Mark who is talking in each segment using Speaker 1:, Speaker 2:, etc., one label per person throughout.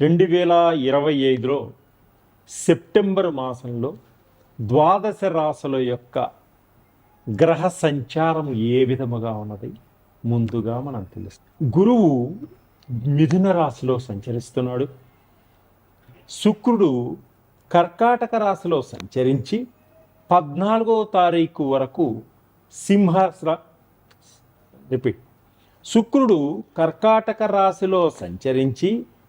Speaker 1: రెండు వేల ఇరవై ఐదులో సెప్టెంబర్ మాసంలో ద్వాదశ రాశుల యొక్క గ్రహ సంచారం ఏ విధముగా ఉన్నది? ముందుగా మనం తెలుస్తుంది గురువు మిథున రాశిలో సంచరిస్తున్నాడు. శుక్రుడు కర్కాటక రాశిలో సంచరించి పద్నాలుగో తారీఖు వరకు సింహ రిపీట్ శుక్రుడు కర్కాటక రాశిలో సంచరించి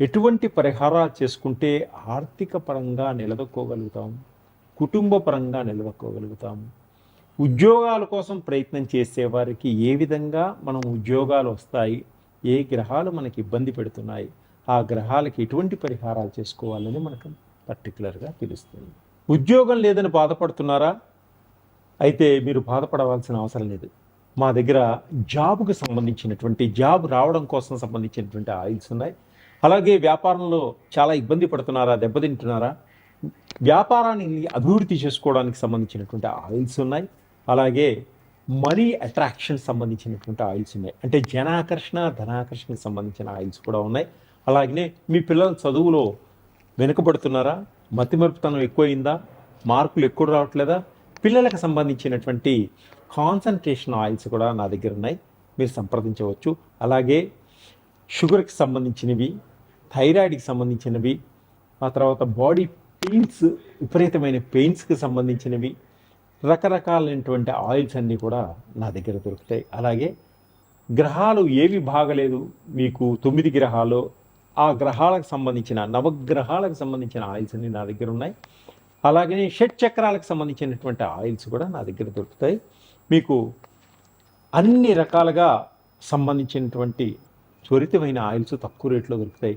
Speaker 1: ఎటువంటి పరిహారాలు చేసుకుంటే ఆర్థిక పరంగా నిలదొక్కోగలుగుతాం కుటుంబ పరంగా నిలదొక్కోగలుగుతాం. ఉద్యోగాల కోసం ప్రయత్నం చేసేవారికి ఏ విధంగా మనం ఉద్యోగాలు వస్తాయి ఏ గ్రహాలు మనకి ఇబ్బంది పెడుతున్నాయి ఆ గ్రహాలకి ఎటువంటి పరిహారాలు చేసుకోవాలని మనకు పర్టికులర్గా తెలుస్తుంది. ఉద్యోగం లేదని బాధపడుతున్నారా? అయితే మీరు బాధపడవలసిన అవసరం లేదు. మా దగ్గర జాబ్కు సంబంధించినటువంటి జాబ్ రావడం కోసం సంబంధించినటువంటి ఆయిల్స్ ఉన్నాయి. అలాగే వ్యాపారంలో చాలా ఇబ్బంది పడుతున్నారా దెబ్బతింటున్నారా? వ్యాపారాన్ని అభివృద్ధి చేసుకోవడానికి సంబంధించినటువంటి ఆయిల్స్ ఉన్నాయి. అలాగే మనీ అట్రాక్షన్ సంబంధించినటువంటి ఆయిల్స్ ఉన్నాయి. అంటే జనాకర్షణ ధనాకర్షణకి సంబంధించిన ఆయిల్స్ కూడా ఉన్నాయి. అలాగే మీ పిల్లల చదువులో వెనుకబడుతున్నారా? మతిమరుపుతనం ఎక్కువైందా? మార్కులు ఎక్కువ రావట్లేదా? పిల్లలకు సంబంధించినటువంటి కాన్సన్ట్రేషన్ ఆయిల్స్ కూడా నా దగ్గర ఉన్నాయి. మీరు సంప్రదించవచ్చు. అలాగే షుగర్కి సంబంధించినవి థైరాయిడ్కి సంబంధించినవి ఆ తర్వాత బాడీ పెయిన్స్ విపరీతమైన పెయిన్స్కి సంబంధించినవి రకరకాలైనటువంటి ఆయిల్స్ అన్నీ కూడా నా దగ్గర దొరుకుతాయి. అలాగే గ్రహాలు ఏవి బాగలేదు మీకు తొమ్మిది గ్రహాలు ఆ గ్రహాలకు సంబంధించిన నవగ్రహాలకు సంబంధించిన ఆయిల్స్ అన్నీ నా దగ్గర ఉన్నాయి. అలాగే షట్ చక్రాలకు సంబంధించినటువంటి ఆయిల్స్ కూడా నా దగ్గర దొరుకుతాయి. మీకు అన్ని రకాలుగా సంబంధించినటువంటి త్వరితమైన ఆయిల్స్ తక్కువ రేట్లో దొరుకుతాయి.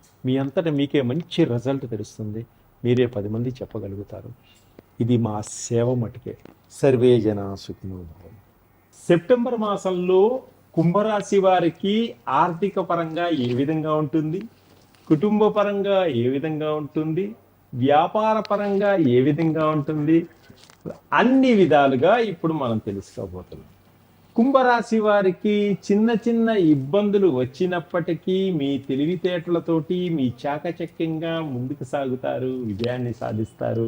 Speaker 1: మీ అంతటా మీకే మంచి రిజల్ట్ తెలుస్తుంది. మీరే పది మంది చెప్పగలుగుతారు. ఇది మా సేవ మటుకే. సర్వే జన సుఖినోభావం సెప్టెంబర్ మాసంలో కుంభరాశి వారికి ఆర్థిక పరంగా ఏ విధంగా ఉంటుంది? కుటుంబ పరంగా ఏ విధంగా ఉంటుంది? వ్యాపార పరంగా ఏ విధంగా ఉంటుంది? అన్ని విధాలుగా ఇప్పుడు మనం తెలుసుకోబోతున్నాం. కుంభరాశి వారికి చిన్న చిన్న ఇబ్బందులు వచ్చినప్పటికీ మీ తెలివితేటలతోటి మీ చాకచక్యంగా ముందుకు సాగుతారు విజయాన్ని సాధిస్తారు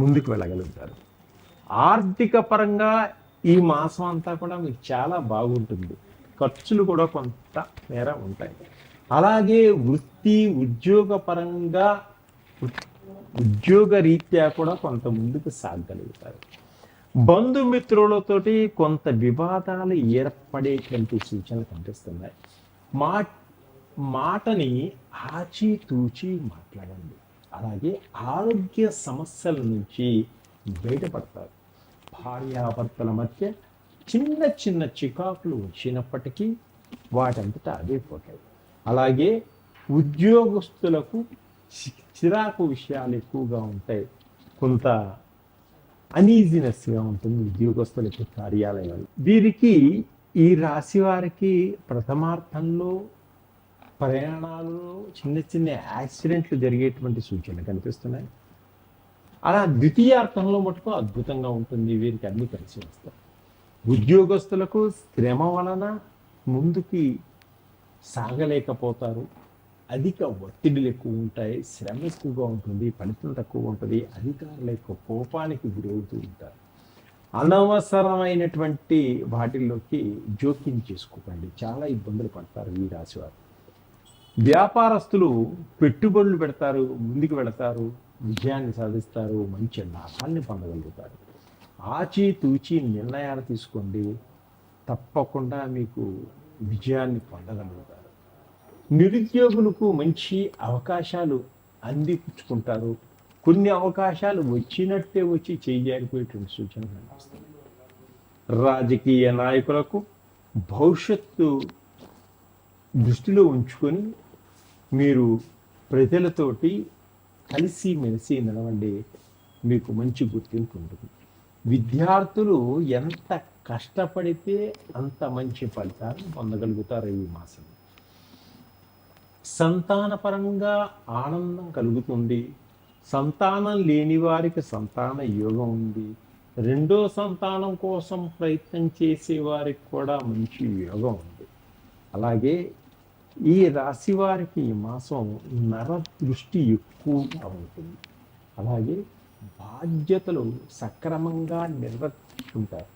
Speaker 1: ముందుకు వెళ్ళగలుగుతారు. ఆర్థిక పరంగా ఈ మాసం అంతా కూడా మీకు చాలా బాగుంటుంది. ఖర్చులు కూడా కొంత మేర ఉంటాయి. అలాగే వృత్తి ఉద్యోగ పరంగా ఉద్యోగ రీత్యా కూడా కొంత ముందుకు సాగగలుగుతారు. బంధుమిత్రులతోటి కొంత వివాదాలు ఏర్పడేటువంటి సూచనలు కనిపిస్తున్నాయి. మా మాటని ఆచితూచి మాట్లాడండి. అలాగే ఆరోగ్య సమస్యల నుంచి బయటపడతారు. భార్యాభర్తల మధ్య చిన్న చిన్న చికాకులు వచ్చినప్పటికీ వాటంతటా అవే పోతాయి అలాగే ఉద్యోగస్తులకు చిరాకు విషయాలు ఎక్కువగా ఉంటాయి. కొంత అనీజినెస్గా ఉంటుంది ఉద్యోగస్తులకి కార్యాలయాలు. వీరికి ఈ రాశి వారికి ప్రథమార్థంలో ప్రయాణాలలో చిన్న చిన్న యాక్సిడెంట్లు జరిగేటువంటి సూచనలు కనిపిస్తున్నాయి. అలా ద్వితీయార్థంలో మటుకు అద్భుతంగా ఉంటుంది వీరికి అన్ని కలిసి వస్తాయి. ఉద్యోగస్తులకు శ్రమ వలన ముందుకి సాగలేకపోతారు. అధిక ఒత్తిడులు ఎక్కువ ఉంటాయి శ్రమ ఎక్కువగా ఉంటుంది ఫలితం తక్కువ ఉంటుంది అధికారుల యొక్క కోపానికి గురవుతూ ఉంటారు. అనవసరమైనటువంటి వాటిల్లోకి జోక్యం చేసుకోకండి. చాలా ఇబ్బందులు పడతారు ఈ రాశివారు. వ్యాపారస్తులు పెట్టుబడులు పెడతారు ముందుకు వెళతారు విజయాన్ని సాధిస్తారు మంచి లాభాన్ని పొందగలుగుతారు. ఆచి తూచి నిర్ణయాలు తీసుకోండి. తప్పకుండా మీకు విజయాన్ని పొందగలుగుతారు. నిరుద్యోగులకు మంచి అవకాశాలు అందిపుచ్చుకుంటారు. కొన్ని అవకాశాలు వచ్చినట్టే వచ్చి చేజారిపోయేటువంటి సూచనలు కనిపిస్తాయి రాజకీయ నాయకులకు భవిష్యత్తు దృష్టిలో ఉంచుకొని మీరు ప్రజలతోటి కలిసి మెలిసి నడవండి. మీకు మంచి గుర్తింపు ఉంటుంది. విద్యార్థులు ఎంత కష్టపడితే అంత మంచి ఫలితాలు పొందగలుగుతారు ఈ మాసంలో. సంతానపరంగా ఆనందం కలుగుతుంది. సంతానం లేని వారికి సంతాన యోగం ఉంది. రెండో సంతానం కోసం ప్రయత్నం చేసే వారికి కూడా మంచి యోగం ఉంది. అలాగే ఈ రాశి వారికి ఈ మాసం నర దృష్టి ఎక్కువగా ఉంటుంది అలాగే బాధ్యతలు సక్రమంగా నిర్వర్తించుకుంటారు.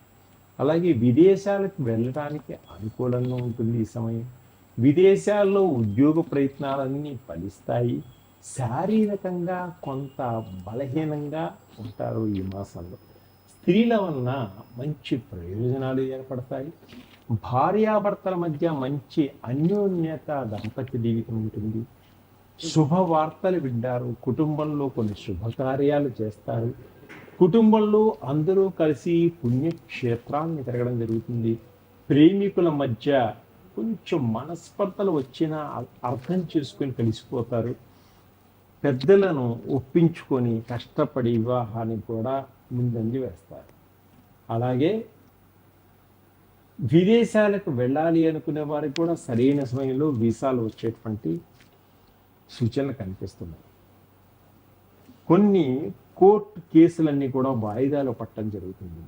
Speaker 1: అలాగే విదేశాలకు వెళ్ళడానికి అనుకూలంగా ఉంటుంది ఈ సమయం. విదేశాల్లో ఉద్యోగ ప్రయత్నాలన్నీ ఫలిస్తాయి. శారీరకంగా కొంత బలహీనంగా ఉంటారు ఈ మాసంలో. స్త్రీల వలన మంచి ప్రయోజనాలు ఏర్పడతాయి. భార్యాభర్తల మధ్య మంచి అన్యోన్యత దంపతి జీవితం ఉంటుంది. శుభవార్తలు వింటారు. కుటుంబంలో కొన్ని శుభకార్యాలు చేస్తారు. కుటుంబంలో అందరూ కలిసి పుణ్యక్షేత్రాన్ని తిరగడం జరుగుతుంది. ప్రేమికుల మధ్య కొంచెం మనస్పర్ధలు వచ్చినా అర్థం చేసుకొని కలిసిపోతారు. పెద్దలను ఒప్పించుకొని కష్టపడి వివాహాన్ని కూడా ముందంజ వేస్తారు. అలాగే విదేశాలకు వెళ్ళాలి అనుకునే వారికి కూడా సరైన సమయంలో వీసాలు వచ్చేటువంటి సూచనలు కనిపిస్తున్నాయి. కొన్ని కోర్టు కేసులన్నీ కూడా వాయిదాలు పట్టడం జరుగుతుంది.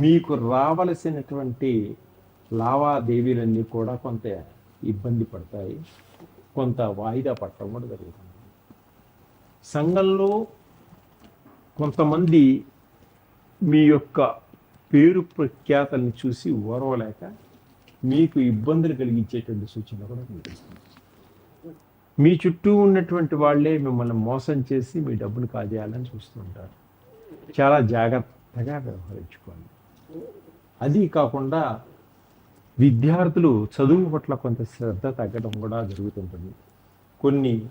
Speaker 1: మీకు రావలసినటువంటి లావాదేవీలన్నీ కూడా కొంత ఇబ్బంది పడతాయి కొంత వాయిదా పట్టడం కూడా జరుగుతుంది. సంఘంలో కొంతమంది మీ యొక్క పేరు ప్రఖ్యాతల్ని చూసి ఓర్వలేక మీకు ఇబ్బందులు కలిగించేటువంటి సూచన కూడా కనిపిస్తుంది మీ చుట్టూ ఉన్నటువంటి వాళ్ళే మిమ్మల్ని మోసం చేసి మీ డబ్బును కాజేయాలని చూస్తుంటారు చాలా జాగ్రత్తగా వ్యవహరించుకోండి. అది కాకుండా విద్యార్థులు చదువు పట్ల కొంత శ్రద్ధ తగ్గడం కూడా జరుగుతుంటుంది. కొన్ని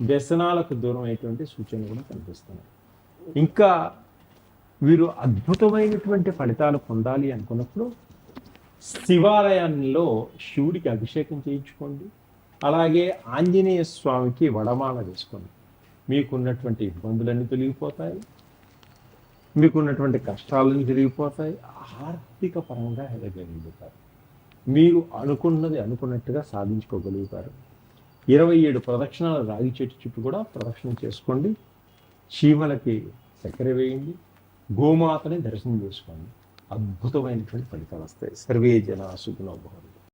Speaker 1: వ్యసనాలకు దూరం అయ్యేటువంటి సూచనలు కూడా కనిపిస్తున్నాయి. ఇంకా వీరు అద్భుతమైనటువంటి ఫలితాలు పొందాలి అనుకున్నప్పుడు శివాలయంలో శివుడికి అభిషేకం చేయించుకోండి. అలాగే ఆంజనేయ స్వామికి వడమాల వేసుకోండి. మీకున్నటువంటి ఇబ్బందులన్నీ తొలగిపోతాయి. మీకున్నటువంటి కష్టాలను తిరిగిపోతాయి ఆర్థిక పరంగా ఎదగలుగుతారు మీరు అనుకున్నది అనుకున్నట్టుగా సాధించుకోగలుగుతారు. ఇరవై ఏడు ప్రదక్షిణాల రాగి చెట్టు చుట్టూ కూడా ప్రదక్షిణ చేసుకోండి. చీమలకి చక్కెర వేయండి. గోమాతని దర్శనం చేసుకోండి. అద్భుతమైనటువంటి ఫలితాలు వస్తాయి. సర్వే జన సుగుణోభవం